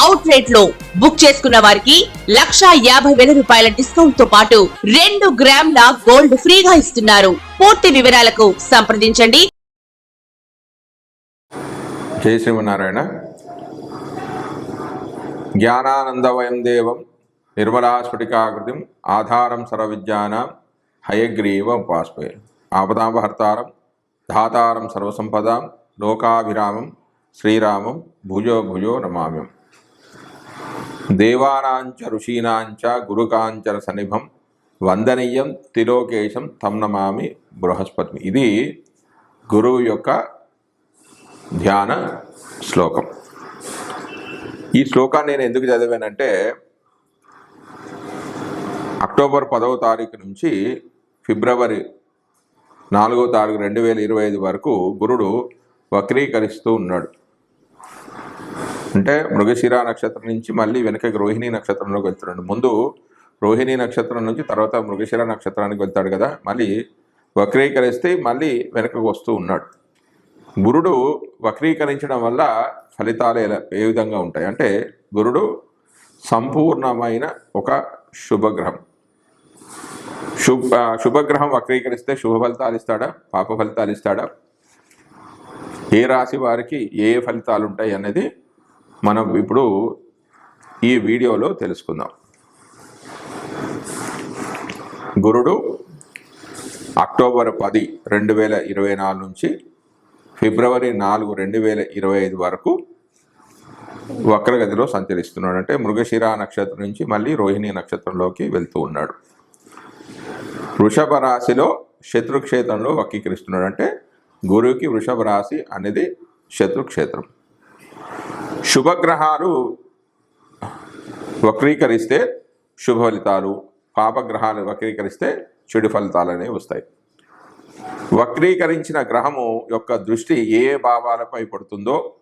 Out రేట్లో book చేసుకున్న వారికి లక్షా యాభై వేల రూపాయల డిస్కౌంట్తో పాటు రెండు గ్రాముల గోల్డ్ ఫ్రీగా ఇస్తున్నారు. పూర్తి వివరాలకు సంప్రదించండి. జై శ్రీమనారాయణ జ్ఞానానందవయం దేవం నిర్మలాస్ఫటికాకృతిం ఆధారం సర్వవిద్యానాం హయగ్రీవ ఉపాస్మయ. ఆపదాపహర్తారం ధాతారం సర్వసంపదాం లోకాభిరామం శ్రీరామం భుజో భుజో నమామ్యం. దేవానాంచ ఋషీనాంచ గురుకాంచర సన్నిభం వందనీయం తిలోకేశం తమ్నమామి బృహస్పతి. ఇది గురువు యొక్క ధ్యాన శ్లోకం. ఈ శ్లోకాన్ని నేను ఎందుకు చదివానంటే అక్టోబర్ పదవ తారీఖు నుంచి ఫిబ్రవరి నాలుగో తారీఖు రెండు వేల ఇరవై ఐదు వరకు గురుడు వక్రీకరిస్తూ ఉన్నాడు. అంటే మృగశిర నక్షత్రం నుంచి మళ్ళీ వెనకకి రోహిణి నక్షత్రంలోకి వెళ్తున్నాడు. ముందు రోహిణి నక్షత్రం నుంచి తర్వాత మృగశిర నక్షత్రానికి వెళ్తాడు కదా. మళ్ళీ వక్రీకరిస్తే మళ్ళీ వెనకకు వస్తూ ఉన్నాడు. గురుడు వక్రీకరించడం వల్ల ఫలితాలు ఎలా ఏ విధంగా ఉంటాయి? అంటే గురుడు సంపూర్ణమైన ఒక శుభగ్రహం. శుభ శుభగ్రహం వక్రీకరిస్తే శుభ ఫలితాలు ఇస్తాడా? పాప ఫలితాలు ఇస్తాడా? ఏ రాశి వారికి ఏ ఫలితాలు ఉంటాయి అనేది మనం ఇప్పుడు ఈ వీడియోలో తెలుసుకుందాం. గురుడు అక్టోబర్ పది రెండు వేల ఇరవై నాలుగు నుంచి ఫిబ్రవరి నాలుగు రెండు వేల ఇరవై ఐదు వరకు వక్రగతిలో సంచరిస్తున్నాడు. అంటే మృగశిర నక్షత్రం నుంచి మళ్ళీ రోహిణి నక్షత్రంలోకి వెళ్తూ ఉన్నాడు. వృషభ రాశిలో శత్రుక్షేత్రంలో వక్రీకరిస్తున్నాడు. అంటే గురువుకి వృషభ రాశి అనేది శత్రుక్షేత్రం. శుభగ్రహాలు వక్రీకరిస్తే శుభ ఫలితాలు పాపగ్రహాలు వక్రీకరిస్తే చెడు ఫలితాలు అనేవి వస్తాయి. వక్రీకరించిన గ్రహము యొక్క దృష్టి ఏ భావాలపై పడుతుందో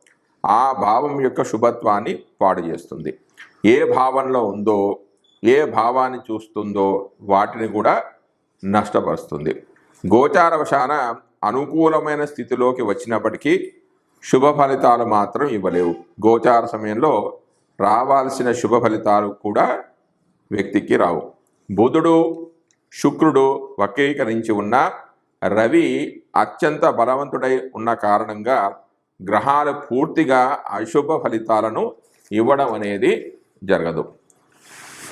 ఆ భావం యొక్క శుభత్వాన్ని పాడు చేస్తుంది. ఏ భావంలో ఉందో ఏ భావాన్ని చూస్తుందో వాటిని కూడా నష్టపరుస్తుంది. గోచారవశాన అనుకూలమైన స్థితిలోకి వచ్చినప్పటికీ శుభ ఫలితాలు మాత్రం ఇవ్వలేవు. గోచార సమయంలో రావాల్సిన శుభ ఫలితాలు కూడా వ్యక్తికి రావు. బుధుడు శుక్రుడు వక్రీకరించి ఉన్న రవి అత్యంత బలవంతుడై ఉన్న కారణంగా గ్రహాలు పూర్తిగా అశుభ ఫలితాలను ఇవ్వడం అనేది జరగదు.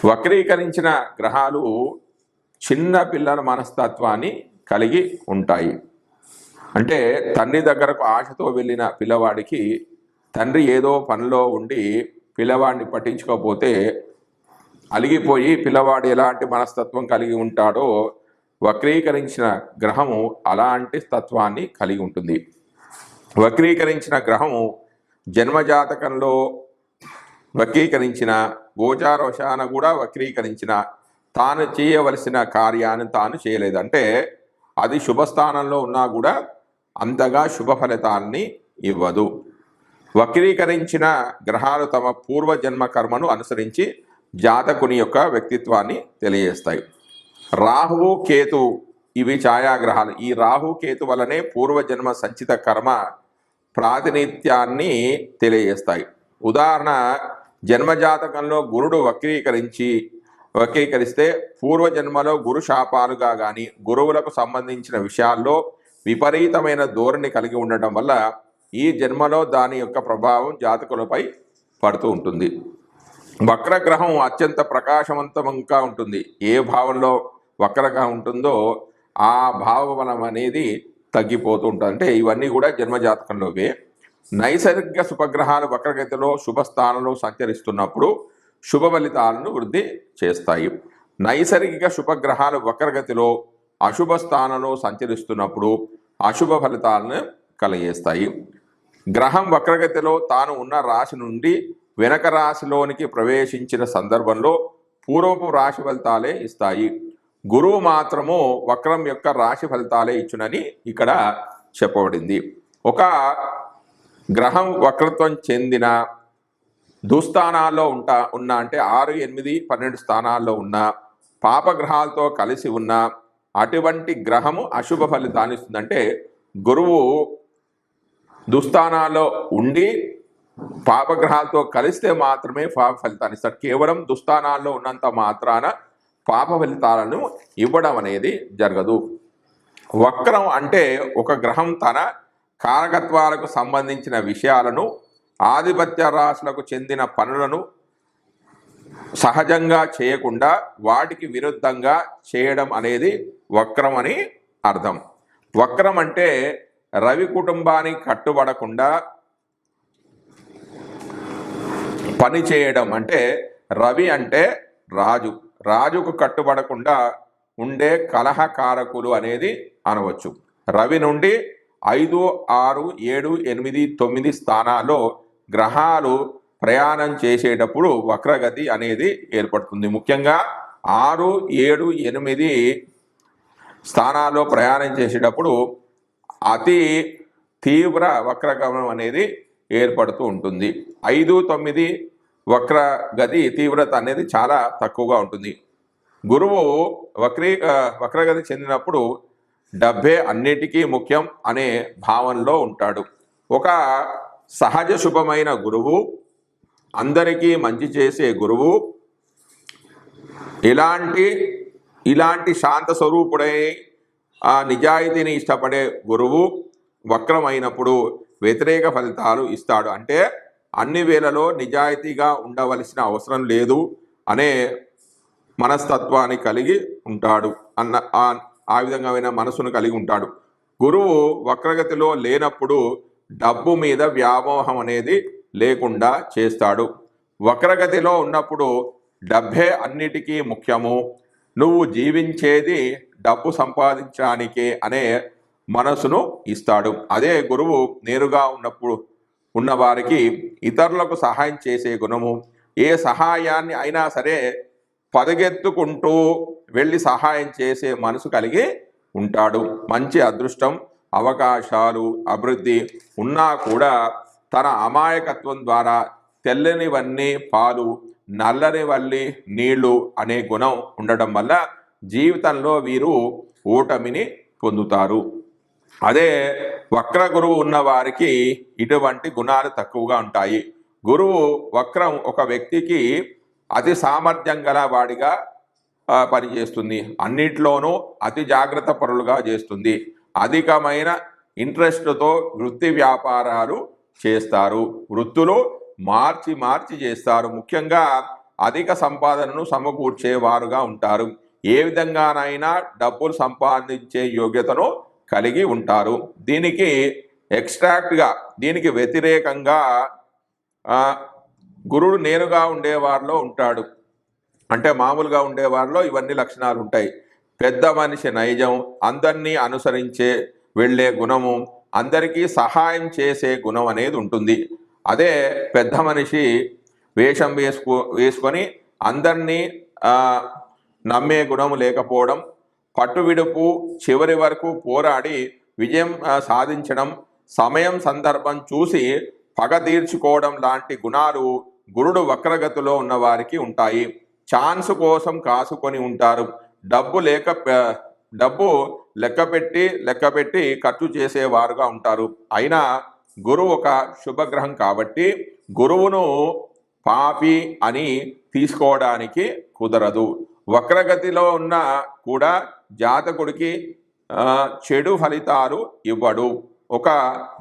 వక్రీకరించిన గ్రహాలు చిన్న పిల్లల మనస్తత్వాన్ని కలిగి ఉంటాయి. అంటే తండ్రి దగ్గరకు ఆశతో వెళ్ళిన పిల్లవాడికి తండ్రి ఏదో పనిలో ఉండి పిల్లవాడిని పట్టించుకోకపోతే అలిగిపోయి పిల్లవాడు ఎలాంటి మనస్తత్వం కలిగి ఉంటాడో వక్రీకరించిన గ్రహము అలాంటి తత్వాన్ని కలిగి ఉంటుంది. వక్రీకరించిన గ్రహము జన్మజాతకంలో వక్రీకరించిన గోచారవశాన కూడా వక్రీకరించిన తాను చేయవలసిన కార్యాన్ని తాను చేయలేదు. అంటే అది శుభస్థానంలో ఉన్నా కూడా అంతగా శుభ ఫలితాన్ని ఇవ్వదు. వక్రీకరించిన గ్రహాలు తమ పూర్వజన్మ కర్మను అనుసరించి జాతకుని యొక్క వ్యక్తిత్వాన్ని తెలియజేస్తాయి. రాహువు కేతు ఇవి ఛాయాగ్రహాలు. ఈ రాహు కేతు వలనే పూర్వజన్మ సంచిత కర్మ ప్రాతినిధ్యాన్ని తెలియజేస్తాయి. ఉదాహరణ జన్మజాతకంలో గురుడు వక్రీకరించి వక్రీకరిస్తే పూర్వజన్మలో గురు శాపాలుగా కానీ గురువులకు సంబంధించిన విషయాల్లో విపరీతమైన ధోరణి కలిగి ఉండటం వల్ల ఈ జన్మలో దాని యొక్క ప్రభావం జాతకులపై పడుతూ ఉంటుంది. వక్రగ్రహం అత్యంత ప్రకాశవంతంగా ఉంటుంది. ఏ భావంలో వక్రగా ఉంటుందో ఆ భావబలం అనేది తగ్గిపోతూ ఉంటుంది. అంటే ఇవన్నీ కూడా జన్మజాతకంలోవే నైసర్గిక శుభగ్రహాలు వక్రగతిలో శుభస్థానంలో సంచరిస్తున్నప్పుడు శుభ ఫలితాలను వృద్ధి చేస్తాయి. నైసర్గిక శుభగ్రహాలు వక్రగతిలో అశుభ స్థానంలో సంచరిస్తున్నప్పుడు అశుభ ఫలితాలను కలిగేస్తాయి. గ్రహం వక్రగతిలో తాను ఉన్న రాశి నుండి వెనక రాశిలోనికి ప్రవేశించిన సందర్భంలో పూర్వపు రాశి ఫలితాలే ఇస్తాయి. గురువు మాత్రము వక్రం యొక్క రాశి ఫలితాలే ఇచ్చునని ఇక్కడ చెప్పబడింది. ఒక గ్రహం వక్రత్వం చెందిన దుస్థానాల్లో ఉంటా ఉన్న అంటే ఆరు ఎనిమిది పన్నెండు స్థానాల్లో ఉన్న పాపగ్రహాలతో కలిసి ఉన్న అటువంటి గ్రహము అశుభ ఫలితాన్ని ఇస్తుందంటే గురువు దుస్థానాల్లో ఉండి పాపగ్రహాలతో కలిస్తే మాత్రమే పాప ఫలితాన్ని ఇస్తాడు. కేవలం దుస్థానాల్లో ఉన్నంత మాత్రాన పాప ఫలితాలను ఇవ్వడం అనేది జరగదు. వక్రం అంటే ఒక గ్రహం తన కారకత్వాలకు సంబంధించిన విషయాలను ఆధిపత్య రాశులకు చెందిన పనులను సహజంగా చేయకుండా వాటికి విరుద్ధంగా చేయడం అనేది వక్రం అని అర్థం. వక్రం అంటే రవి కుటుంబానికి కట్టుబడకుండా పని చేయడం అంటే రవి అంటే రాజు. రాజుకు కట్టుబడకుండా ఉండే కలహకారకులు అనేది అనవచ్చు. రవి నుండి ఐదు ఆరు ఏడు ఎనిమిది తొమ్మిది స్థానాల్లో గ్రహాలు ప్రయాణం చేసేటప్పుడు వక్రగతి అనేది ఏర్పడుతుంది. ముఖ్యంగా ఆరు ఏడు ఎనిమిది స్థానాల్లో ప్రయాణం చేసేటప్పుడు అతి తీవ్ర వక్రగమనం అనేది ఏర్పడుతూ ఉంటుంది. ఐదు తొమ్మిది వక్ర గతి తీవ్రత అనేది చాలా తక్కువగా ఉంటుంది. గురువు వక్రీ వక్రగతి చెందినప్పుడు డబ్బే అన్నిటికీ ముఖ్యం అనే భావనలో ఉంటాడు. ఒక సహజ శుభమైన గురువు అందరికీ మంచి చేసే గురువు. ఇలాంటి ఇలాంటి శాంత స్వరూపుడై ఆ నిజాయితీని ఇష్టపడే గురువు వక్రమైనప్పుడు వ్యతిరేక ఫలితాలు ఇస్తాడు. అంటే అన్ని వేళలో నిజాయితీగా ఉండవలసిన అవసరం లేదు అనే మనస్తత్వాన్ని కలిగి ఉంటాడు అన్న ఆ- విధంగా మనసును కలిగి ఉంటాడు. గురువు వక్రగతిలో లేనప్పుడు డబ్బు మీద వ్యామోహం అనేది లేకుండా చేస్తాడు. వక్రగతిలో ఉన్నప్పుడు డబ్బే అన్నిటికీ ముఖ్యము. నువ్వు జీవించేది డబ్బు సంపాదించడానికే అనే మనసును ఇస్తాడు. అదే గురువు నేరుగా ఉన్నప్పుడు ఉన్నవారికి ఇతరులకు సహాయం చేసే గుణము. ఏ సహాయాన్ని అయినా సరే పదగెత్తుకుంటూ వెళ్ళి సహాయం చేసే మనసు కలిగి ఉంటాడు. మంచి అదృష్టం అవకాశాలు అభివృద్ధి ఉన్నా కూడా తన అమాయకత్వం ద్వారా తెల్లనివన్నీ పాలు నల్లనివల్లి నీళ్ళు అనే గుణం ఉండడం వల్ల జీవితంలో వీరు ఓటమిని పొందుతారు. అదే వక్ర గురువు ఉన్న వారికి ఇటువంటి గుణాలు తక్కువగా ఉంటాయి. గురువు వక్రం ఒక వ్యక్తికి అతి సామర్థ్యం గల వాడిగా పనిచేస్తుంది. అన్నిట్లోనూ అతి జాగ్రత్త పరులుగా చేస్తుంది. అధికమైన ఇంట్రెస్ట్తో వృత్తి వ్యాపారాలు చేస్తారు. వృత్తులు మార్చి మార్చి చేస్తారు. ముఖ్యంగా అధిక సంపాదనను సమకూర్చేవారుగా ఉంటారు. ఏ విధంగానైనా డబ్బులు సంపాదించే యోగ్యతను కలిగి ఉంటారు. దీనికి ఎక్స్ట్రాక్ట్గా దీనికి వ్యతిరేకంగా గురుడు నేరుగా ఉండేవారిలో ఉంటాడు. అంటే మామూలుగా ఉండేవారిలో ఇవన్నీ లక్షణాలు ఉంటాయి పెద్ద మనిషి నైజం అందరినీ అనుసరించే వెళ్ళే గుణము అందరికీ సహాయం చేసే గుణం అనేది ఉంటుంది. అదే పెద్ద మనిషి వేషం వేసుకో వేసుకొని అందరినీ నమ్మే గుణం లేకపోవడం పట్టువిడుపు చివరి వరకు పోరాడి విజయం సాధించడం సమయం సందర్భం చూసి పగ తీర్చుకోవడం లాంటి గుణాలు గురుడు వక్రగతిలో ఉన్నవారికి ఉంటాయి. ఛాన్స్ కోసం కాసుకొని ఉంటారు. డబ్బు లేక డబ్బు లెక్కపెట్టి లెక్కపెట్టి ఖర్చు చేసేవారుగా ఉంటారు. అయినా గురువు ఒక శుభగ్రహం కాబట్టి గురువును పాపి అని తీసుకోవడానికి కుదరదు. వక్రగతిలో ఉన్న కూడా జాతకుడికి చెడు ఫలితాలు ఇవ్వడు. ఒక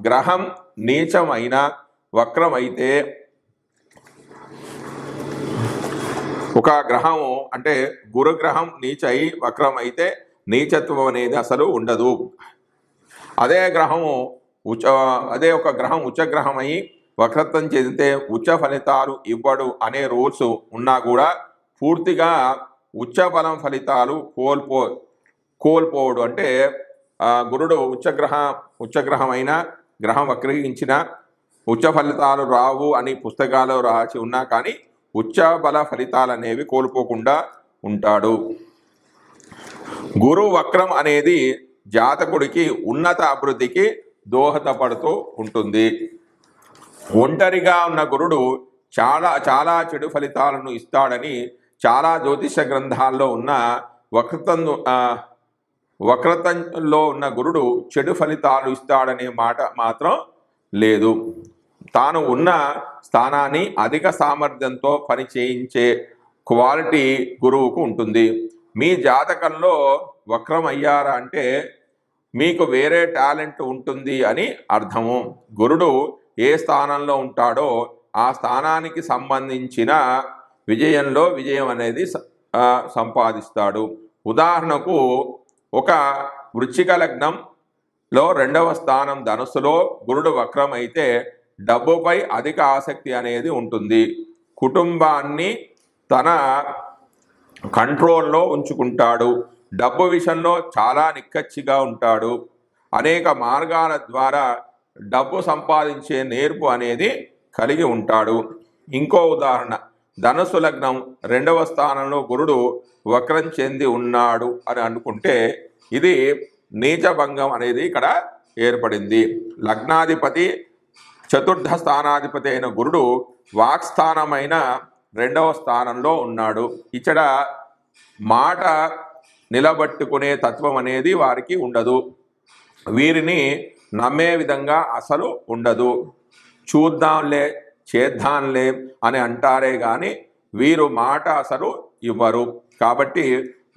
గ్రహం నీచమైన వక్రమైతే ఒక గ్రహము అంటే గురుగ్రహం నీచై వక్రం అయితే నీచత్వం అనేది అసలు ఉండదు. అదే గ్రహము ఉచ అదే ఒక గ్రహం ఉచ్చగ్రహమై వక్రత్వం చెందితే ఉచ్చ ఫలితాలు ఇవ్వడు అనే రూల్స్ ఉన్నా కూడా పూర్తిగా ఉచ్చ బలం ఫలితాలు కోల్పో కోల్పోవడు. అంటే గురుడు ఉచ్చగ్రహ ఉచ్చగ్రహమైన గ్రహం వక్రీకరించిన ఉచ్చ ఫలితాలు రావు అని పుస్తకాలు రాసి ఉన్నా కానీ ఉచ్చ బల ఫలితాలు అనేవి కోల్పోకుండా ఉంటాడు. గురు వక్రం అనేది జాతకుడికి ఉన్నత అభివృద్ధికి దోహదపడుతూ ఉంటుంది. ఒంటరిగా ఉన్న గురుడు చాలా చాలా చెడు ఫలితాలను ఇస్తాడని చాలా జ్యోతిష గ్రంథాల్లో ఉన్న వక్రతంను వక్రతంలో ఉన్న గురుడు చెడు ఫలితాలు ఇస్తాడనే మాట మాత్రం లేదు. తాను ఉన్న స్థానాన్ని అధిక సామర్థ్యంతో పని చేయించే క్వాలిటీ గురువుకు ఉంటుంది. మీ జాతకంలో వక్రం అయ్యారా అంటే మీకు వేరే టాలెంట్ ఉంటుంది అని అర్థము. గురుడు ఏ స్థానంలో ఉంటాడో ఆ స్థానానికి సంబంధించిన విజయంలో విజయం అనేది సంపాదిస్తాడు. ఉదాహరణకు ఒక వృచ్చిక లగ్నంలో రెండవ స్థానం ధనుసులో గురుడు వక్రం అయితే డబ్బుపై అధిక ఆసక్తి అనేది ఉంటుంది. కుటుంబాన్ని తన కంట్రోల్లో ఉంచుకుంటాడు. డబ్బు విషయంలో చాలా నిక్కచ్చిగా ఉంటాడు. అనేక మార్గాల ద్వారా డబ్బు సంపాదించే నేర్పు అనేది కలిగి ఉంటాడు. ఇంకో ఉదాహరణ ధనుసు లగ్నం రెండవ స్థానంలో గురుడు వక్రం చెంది ఉన్నాడు అని అనుకుంటే ఇది నీచభంగం అనేది ఇక్కడ ఏర్పడింది. లగ్నాధిపతి చతుర్థ స్థానాధిపతి అయిన గురుడు వాక్స్థానమైన రెండవ స్థానంలో ఉన్నాడు. ఇక్కడ మాట నిలబట్టుకునే తత్వం అనేది వారికి ఉండదు. వీరిని నమ్మే విధంగా అసలు ఉండదు. చూద్దాంలే చేద్దాంలే అని అంటారే కానీ వీరు మాట అసలు ఇవ్వరు. కాబట్టి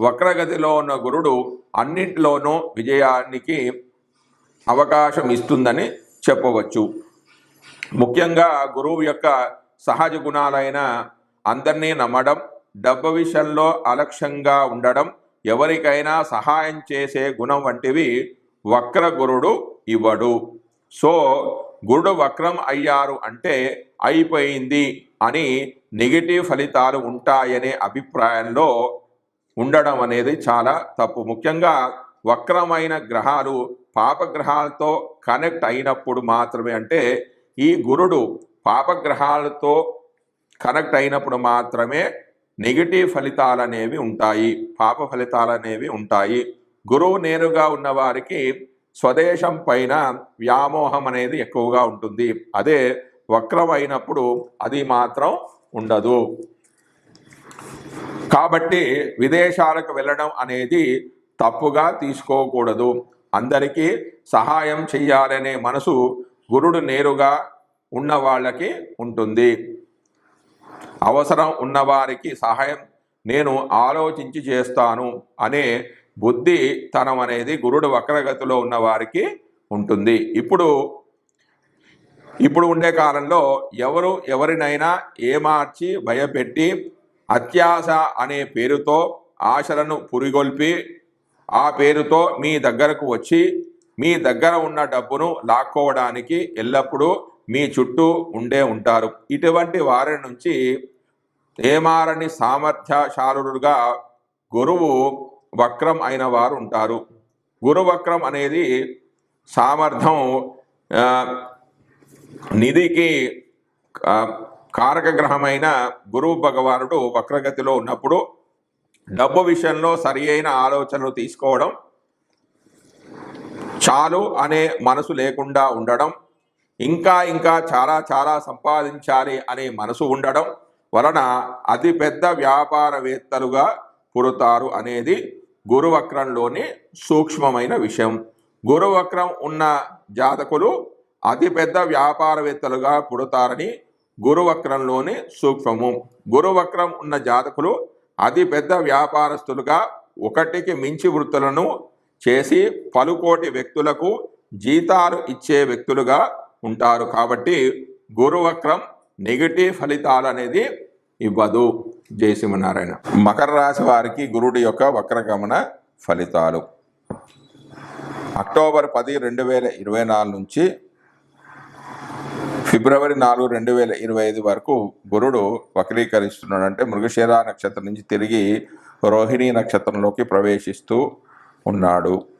వక్రగతిలో ఉన్న గురుడు అన్నింటిలోనూ విజయానికి అవకాశం ఇస్తుందని చెప్పవచ్చు. ముఖ్యంగా గురువు యొక్క సహజ గుణాలైన అందరినీ నమ్మడం డబ్బు విషయంలో అలక్ష్యంగా ఉండడం ఎవరికైనా సహాయం చేసే గుణం వంటివి వక్ర గురుడు ఇవ్వడు. సో గురుడు వక్రం అయ్యారు అంటే అయిపోయింది అని నెగిటివ్ ఫలితాలు ఉంటాయనే అభిప్రాయంలో ఉండడం అనేది చాలా తప్పు. ముఖ్యంగా వక్రమైన గ్రహాలు పాపగ్రహాలతో కనెక్ట్ అయినప్పుడు మాత్రమే అంటే ఈ గురుడు పాపగ్రహాలతో కనెక్ట్ అయినప్పుడు మాత్రమే నెగిటివ్ ఫలితాలు అనేవి ఉంటాయి పాప ఫలితాలు అనేవి ఉంటాయి. గురువు నేరుగా ఉన్న వారికి స్వదేశం పైన వ్యామోహం అనేది ఎక్కువగా ఉంటుంది. అదే వక్రమైనప్పుడు అది మాత్రం ఉండదు. కాబట్టి విదేశాలకు వెళ్ళడం అనేది తప్పుగా తీసుకోకూడదు. అందరికీ సహాయం చెయ్యాలనే మనసు గురుడు నేరుగా ఉన్న వాళ్ళకి ఉంటుంది. అవసరం ఉన్నవారికి సహాయం నేను ఆలోచించి చేస్తాను అనే బుద్ధి తనం అనేది గురుడు వక్రగతిలో ఉన్నవారికి ఉంటుంది. ఇప్పుడు ఇప్పుడు ఉండే కాలంలో ఎవరు ఎవరినైనా ఏమార్చి భయపెట్టి అత్యాశ అనే పేరుతో ఆశలను పురిగొల్పి ఆ పేరుతో మీ దగ్గరకు వచ్చి మీ దగ్గర ఉన్న డబ్బును లాక్కోవడానికి ఎల్లప్పుడూ మీ చుట్టూ ఉండే ఉంటారు. ఇటువంటి వారి నుంచి ఏమారని సామర్థ్యశాలురుగా గురువు వక్రం అయిన వారు ఉంటారు. గురు వక్రం అనేది సామర్థ్యం నిధికి ఆ, కారక గ్రహమైన గురువు భగవానుడు వక్రగతిలో ఉన్నప్పుడు డబ్బు విషయంలో సరి అయిన ఆలోచనలు తీసుకోవడం చాలు అనే మనసు లేకుండా ఉండడం ఇంకా ఇంకా చాలా చాలా సంపాదించాలి అనే మనసు ఉండడం వలన అతిపెద్ద వ్యాపారవేత్తలుగా పుడతారు అనేది గురువక్రంలోని సూక్ష్మమైన విషయం. గురువక్రం ఉన్న జాతకులు అతిపెద్ద వ్యాపారవేత్తలుగా పుడతారని గురువక్రంలోని సూక్ష్మము. గురువక్రం ఉన్న జాతకులు అతిపెద్ద వ్యాపారస్తులుగా ఒకటికి మించి వృత్తులను చేసి పలుకోటి వ్యక్తులకు జీతాలు ఇచ్చే వ్యక్తులుగా ఉంటారు. కాబట్టి గురువక్రం నెగిటివ్ ఫలితాలు అనేది ఇవ్వదు జయసింహనారాయణ మకర రాశి వారికి గురుడి యొక్క వక్రగమన ఫలితాలు. అక్టోబర్ పది రెండు వేల ఇరవై నాలుగు నుంచి ఫిబ్రవరి నాలుగు రెండు వేల ఇరవై ఐదు వరకు గురుడు వక్రీకరిస్తున్నాడు అంటే నక్షత్రం నుంచి తిరిగి రోహిణీ నక్షత్రంలోకి ప్రవేశిస్తూ ఉన్నాడు.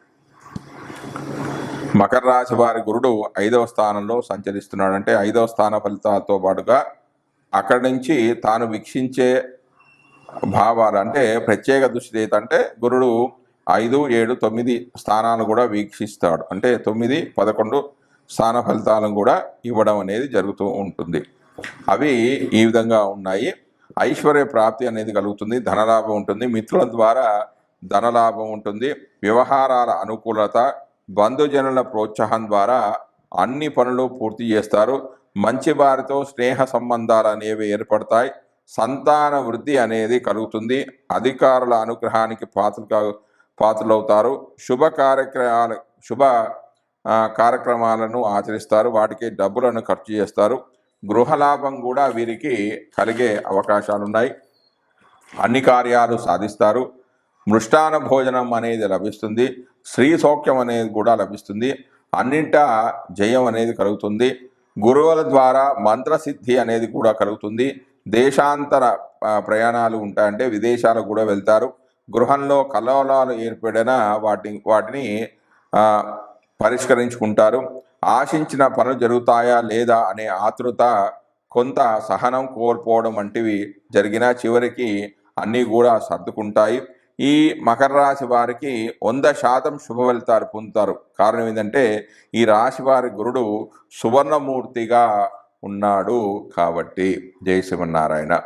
మకర రాశి వారి గురుడు ఐదవ స్థానంలో సంచరిస్తున్నాడు అంటే ఐదవ స్థాన ఫలితాలతో పాటుగా అక్కడి నుంచి తాను వీక్షించే భావాలు అంటే ప్రత్యేక దృష్టి అంటే గురుడు ఐదు ఏడు తొమ్మిది స్థానాలు కూడా వీక్షిస్తాడు. అంటే తొమ్మిది పదకొండు స్థాన ఫలితాలను కూడా ఇవ్వడం అనేది జరుగుతూ ఉంటుంది. అవి ఈ విధంగా ఉన్నాయి. ఐశ్వర్య ప్రాప్తి అనేది కలుగుతుంది ధనలాభం ఉంటుంది. మిత్రుల ద్వారా ధనలాభం ఉంటుంది. వ్యవహారాల అనుకూలత బంధుజనుల ప్రోత్సాహం ద్వారా అన్ని పనులు పూర్తి చేస్తారు. మంచి వారితో స్నేహ సంబంధాలు అనేవి ఏర్పడతాయి. సంతాన వృద్ధి అనేది కలుగుతుంది. అధికారుల అనుగ్రహానికి పాత్ర పాత్రలవుతారు. శుభ కార్యక్రమాలు శుభ కార్యక్రమాలను ఆచరిస్తారు. వాటికి డబ్బులను ఖర్చు చేస్తారు. గృహలాభం కూడా వీరికి కలిగే అవకాశాలు ఉన్నాయి అన్ని కార్యాలు సాధిస్తారు. మృష్టాన భోజనం అనేది లభిస్తుంది. స్త్రీ సౌఖ్యం అనేది కూడా లభిస్తుంది. అన్నింటా జయం అనేది కలుగుతుంది. గురువుల ద్వారా మంత్రసిద్ధి అనేది కూడా కలుగుతుంది. దేశాంతర ప్రయాణాలు ఉంటాయంటే విదేశాలకు కూడా వెళ్తారు. గృహంలో కలవలాలు ఏర్పడిన వాటి వాటిని పరిష్కరించుకుంటారు. ఆశించిన పనులు జరుగుతాయా లేదా అనే ఆతృత కొంత సహనం కోల్పోవడం వంటివి జరిగినా చివరికి అన్నీ కూడా సర్దుకుంటాయి. ఈ మకర రాశి వారికి వంద శాతం శుభఫలితాలు పొందుతారు. కారణం ఏంటంటే ఈ రాశి వారి గురుడు సువర్ణమూర్తిగా ఉన్నాడు కాబట్టి. జయ శ్రీమన్నారాయణ.